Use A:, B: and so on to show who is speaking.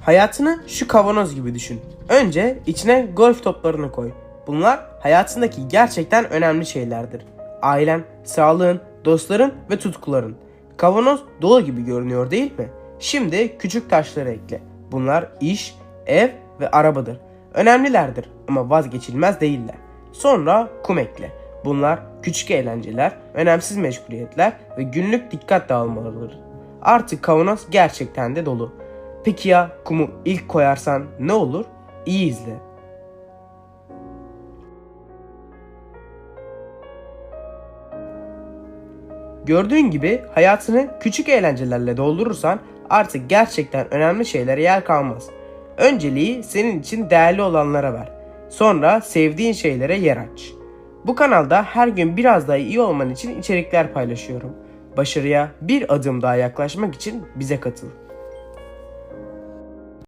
A: Hayatını şu kavanoz gibi düşün. Önce içine golf toplarını koy. Bunlar hayatındaki gerçekten önemli şeylerdir. Ailen, sağlığın, dostların ve tutkuların. Kavanoz dolu gibi görünüyor değil mi? Şimdi küçük taşları ekle. Bunlar iş, ev ve arabadır. Önemlilerdir ama vazgeçilmez değiller. Sonra kum ekle. Bunlar küçük eğlenceler, önemsiz meşguliyetler ve günlük dikkat dağılmaları. Artık kavanoz gerçekten de dolu. Peki ya kumu ilk koyarsan ne olur? İyi izle. Gördüğün gibi hayatını küçük eğlencelerle doldurursan artık gerçekten önemli şeylere yer kalmaz. Önceliği senin için değerli olanlara ver. Sonra sevdiğin şeylere yer aç. Bu kanalda her gün biraz daha iyi olman için içerikler paylaşıyorum. Başarıya bir adım daha yaklaşmak için bize katıl.